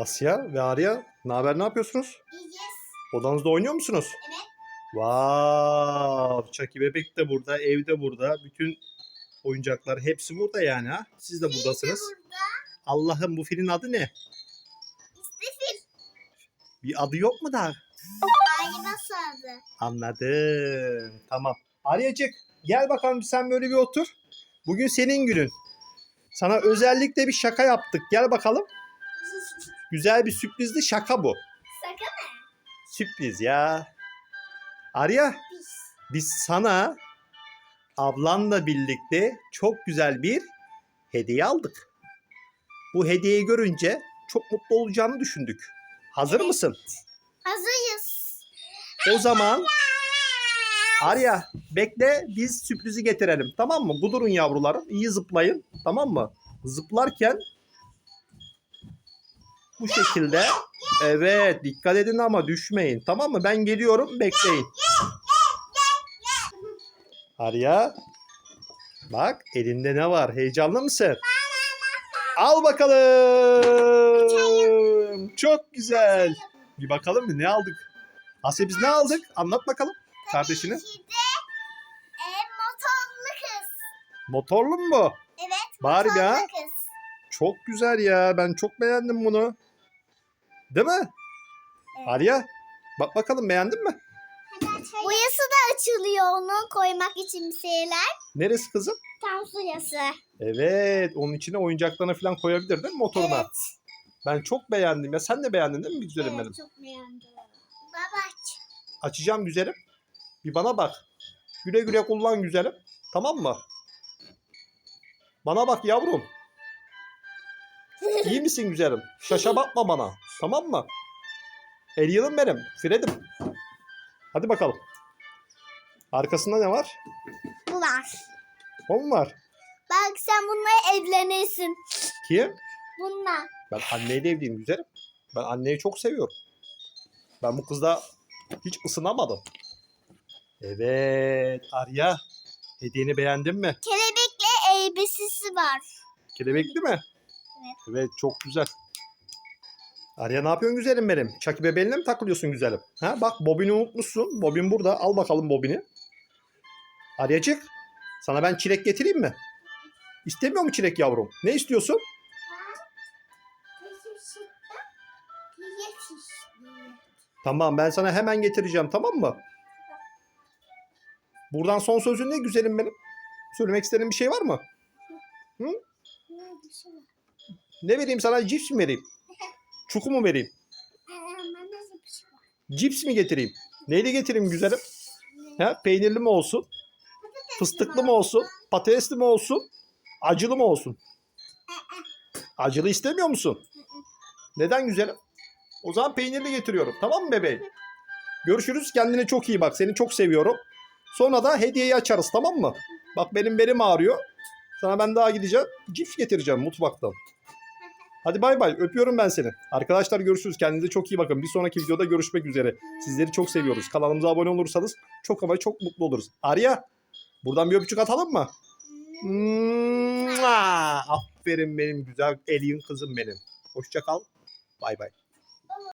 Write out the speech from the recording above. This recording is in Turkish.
Asya ve Arya ne haber ne yapıyorsunuz? İyiyiz. Odanızda oynuyor musunuz? Evet. Vav! Chucky bebek de burada, evde burada. Bütün oyuncaklar hepsi burada yani ha. Siz de buradasınız. Burada Allah'ım bu filin adı ne? istifil. Bir adı yok mu daha? Galiba sağdı. Anladım. Tamam. Aryacık gel bakalım sen böyle bir otur. Bugün senin günün. Sana özellikle bir şaka yaptık. Gel bakalım. Güzel bir sürprizli şaka bu. Sakın Sürpriz ya. Arya biz. biz sana ablanla birlikte çok güzel bir hediye aldık. Bu hediyeyi görünce çok mutlu olacağını düşündük. Hazır Evet. mısın? Hazırız. O zaman Arya bekle biz sürprizi getirelim tamam mı? Bu durun yavrularım iyi zıplayın tamam mı? Zıplarken bu şekilde evet dikkat edin ama düşmeyin tamam mı? Ben geliyorum bekleyin. Arya bak elinde ne var heyecanlı mısın? Al bakalım. Çok güzel. Bir bakalım mı ne aldık? Asya biz ne aldık? Anlat bakalım e, motorlu kız. Motorlu mu bu? Evet. Barbie ha? kız. Çok güzel ya. Ben çok beğendim bunu. Değil mi? Evet. Arya bak bakalım beğendin mi? Boyası da açılıyor onu koymak için bir şeyler. Neresi kızım? Tam suyası. Evet. Onun içine oyuncaklarını falan koyabilir değil mi motoruna? Evet. Ben çok beğendim ya. Sen de beğendin değil mi güzelim benim? Evet çok beğendim. Baba aç. Açacağım güzelim. Bir bana bak. Güle güle kullan güzelim. Tamam mı? Bana bak yavrum. İyi misin güzelim? Şaşa bakma bana. Tamam mı? El yılım benim. Fred'im. Hadi bakalım. Arkasında ne var? Bu var. O mu var? Bak sen bununla evlenirsin. Kim? Bununla. Ben anneyle evliyim güzelim. Ben anneyi çok seviyorum. Ben bu kızla hiç ısınamadım. Evet Arya. Hediyeni beğendin mi? Kelebekle elbisesi var. Kelebekli mi? Evet. Evet çok güzel. Arya ne yapıyorsun güzelim benim? Çaki bebeğine mi takılıyorsun güzelim? Ha bak bobini unutmuşsun. Bobin burada. Al bakalım bobini. Aryacık sana ben çilek getireyim mi? İstemiyor mu çilek yavrum? Ne istiyorsun? Tamam ben sana hemen getireceğim tamam mı? Buradan son sözün ne güzelim benim? Söylemek istediğin bir şey var mı? Ne vereyim sana? Cips mi vereyim? Çuku mu vereyim? Cips mi getireyim? Neyle getireyim güzelim? Ha, peynirli mi olsun? Fıstıklı mı olsun? Patatesli mi olsun? Acılı mı olsun? Acılı istemiyor musun? Neden güzelim? O zaman peynirli getiriyorum. Tamam mı bebeğim? Görüşürüz. Kendine çok iyi bak. Seni çok seviyorum. Sonra da hediyeyi açarız tamam mı? Bak benim belim ağrıyor. Sana ben daha gideceğim. Cips getireceğim mutfaktan. Hadi bay bay. Öpüyorum ben seni. Arkadaşlar görüşürüz. Kendinize çok iyi bakın. Bir sonraki videoda görüşmek üzere. Sizleri çok seviyoruz. Kanalımıza abone olursanız çok ama çok mutlu oluruz. Arya buradan bir öpücük atalım mı? Aferin benim güzel alien kızım benim. Hoşça kal. Bay bay.